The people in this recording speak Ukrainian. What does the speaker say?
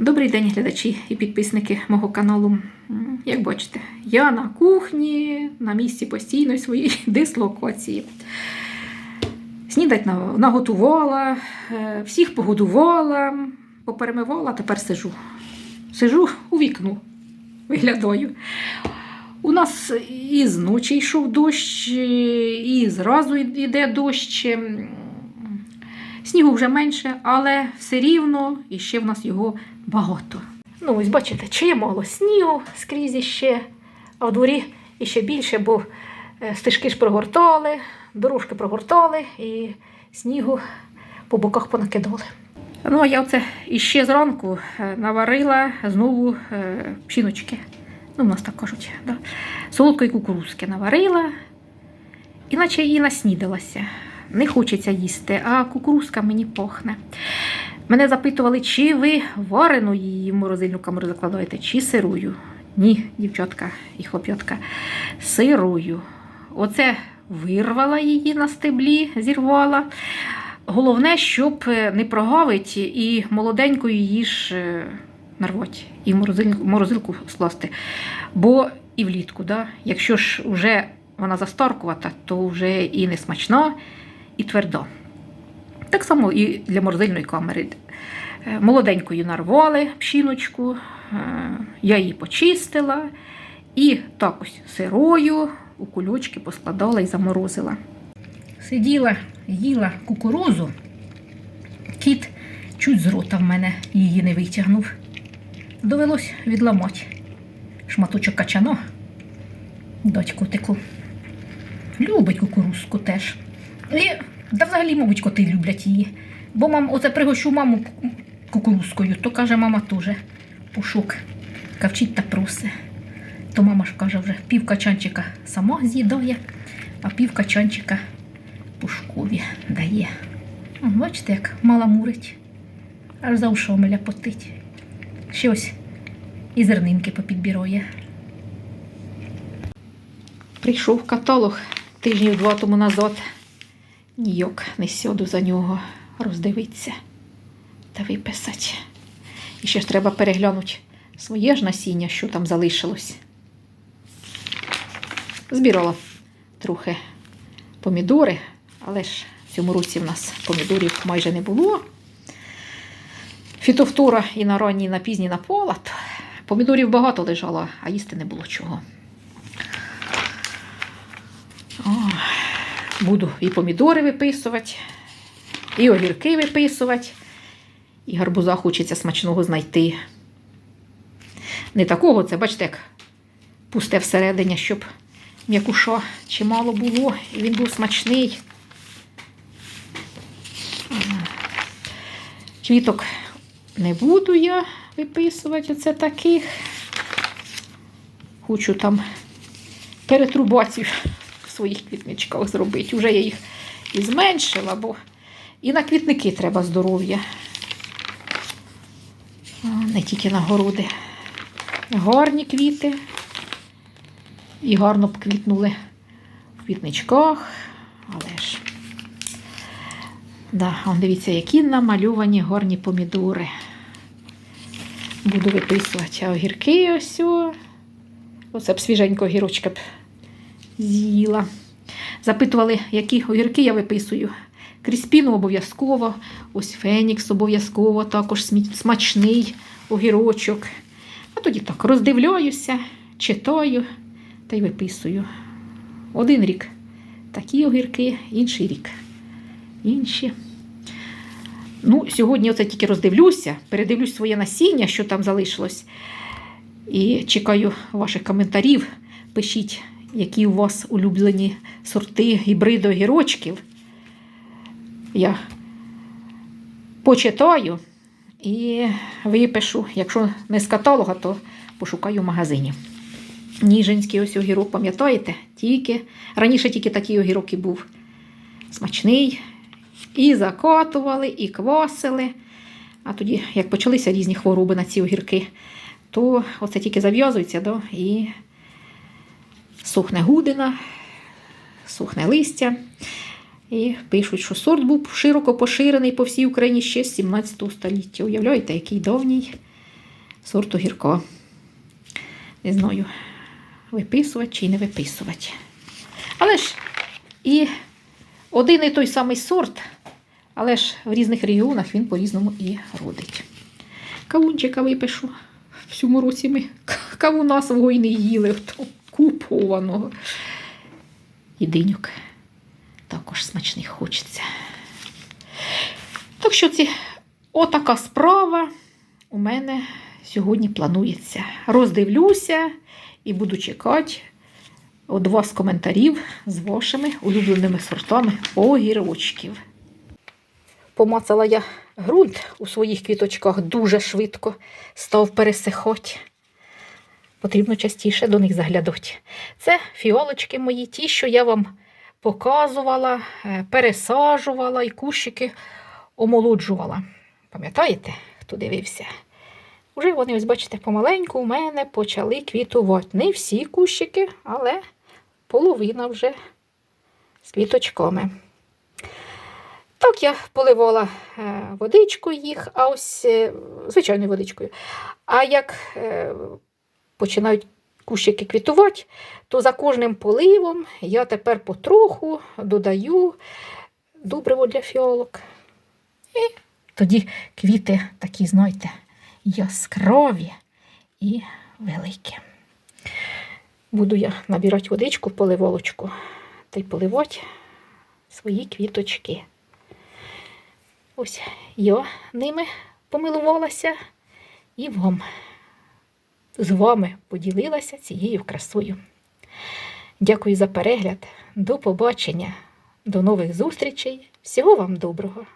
Добрий день, глядачі і підписники мого каналу. Як бачите, я на кухні на місці постійної своєї дислокації. Снідать наготувала, е, всіх погодувала, поперемивала, тепер сижу. Сижу у вікну, виглядаю. У нас і з ночі йшов дощ, і зразу йде дощ. Снігу вже менше, але все рівно і ще в нас його багато. Ну, ось бачите, чимало снігу скрізь іще, а в дворі іще більше, бо е, стежки ж прогортали, дорожки прогортали і снігу по боках понакидали. Ну, а я оце іще зранку е, наварила знову е, пшіночки. Ну, в нас так кажуть, да. солодкої кукурузки наварила, іначе і наснідалася. Не хочеться їсти, а кукурузка мені пахне. Мене запитували, чи ви варену її в морозильну камеру закладаєте, чи сирою. Ні, дівчатка і хлоп'ятка, сирою. Оце вирвала її на стеблі, зірвала. Головне, щоб не прогавить і молоденькою її ж е, нарвати, і в морозильну- морозилку скласти. Бо і влітку, да? якщо ж вже вона застаркувата, то вже і не смачна, і тверда. Так само і для морозильної камери. Е, Молоденькою нарвали пшіночку, е, я її почистила і так ось сирою у кульочки поскладала і заморозила. Сиділа, їла кукурузу, кіт чуть з рота в мене її не витягнув. Довелось відламати шматочок качано. Дать котику. Любить кукурузку теж. І, та взагалі, мабуть, коти люблять її. Бо мам, оце пригощу маму кукурузкою, то каже мама теж пушок. Кавчить та проси. То мама ж каже вже пів качанчика сама з'їдає, а пів качанчика пушкові дає. О, Бачите, як мала мурить, аж за ушомеля потить. Ще ось і зернинки попідбірує. Прийшов каталог тижнів два тому назад. Ніяк не сяду за нього роздивитися та виписати. І ще ж треба переглянути своє ж насіння, що там залишилось. Збирала трохи помідори, але ж в цьому році в нас помідорів майже не було. Фітофтора і на ранній, і на пізній на полад. Помідорів багато лежало, а їсти не було чого. О, буду і помідори виписувати, і огірки виписувати, і гарбуза хочеться смачного знайти. Не такого, це, бачите, як пусте всередині, щоб м'якуша чимало було, і він був смачний. Квіток не буду я виписувати оце таких. Хочу там перетрубацію в своїх квітничках зробити. Уже я їх і зменшила, бо і на квітники треба здоров'я. Не тільки на городи. Гарні квіти. І гарно б квітнули в квітничках. Але ж. Да, он дивіться, які намальовані гарні помідори. Буду виписувати огірки ось. Оце б свіженького огірочка б з'їла. Запитували, які огірки я виписую. Кріспіну обов'язково, ось Фенікс обов'язково, також смачний огірочок. А тоді так роздивляюся, читаю та й виписую. Один рік такі огірки, інший рік. Інші. Ну, сьогодні оце тільки роздивлюся, передивлюсь своє насіння, що там залишилось. І чекаю ваших коментарів. Пишіть, які у вас улюблені сорти гібриду огірочків. Я почитаю і випишу. Якщо не з каталога, то пошукаю в магазині. Ніжинський ось огірок, пам'ятаєте? Тільки, раніше тільки такий огірок і був смачний. І закатували, і квасили. А тоді, як почалися різні хвороби на ці огірки, то оце тільки зав'язується да, і сухне гудина, сухне листя. І пишуть, що сорт був широко поширений по всій Україні ще з 17 століття. Уявляєте, який давній сорту гірко. Не знаю, виписувати чи не виписувати. Але ж і один і той самий сорт, але ж в різних регіонах він по-різному і родить. Кавунчика випишу. В цьому році ми кавуна свого і не їли, купованого. І диньок також смачних хочеться. Так що ці отака справа у мене сьогодні планується. Роздивлюся і буду чекати від вас коментарів з вашими улюбленими сортами огірочків. Помацала я ґрунт у своїх квіточках дуже швидко, став пересихати. Потрібно частіше до них заглядати. Це фіолочки мої, ті, що я вам показувала, е, пересаджувала і кущики омолоджувала. Пам'ятаєте, хто дивився? Уже вони, ось бачите, помаленьку у мене почали квітувати. Не всі кущики, але половина вже з квіточками. Так, я поливала е, водичкою їх, а ось е, звичайною водичкою. А як починають кущики квітувати, то за кожним поливом я тепер потроху додаю добриво для фіолок. І тоді квіти такі, знаєте, яскраві і великі. Буду я набирати водичку, поливолочку та й поливати свої квіточки. Ось я ними помилувалася і вам з вами поділилася цією красою. Дякую за перегляд. До побачення, до нових зустрічей. Всього вам доброго!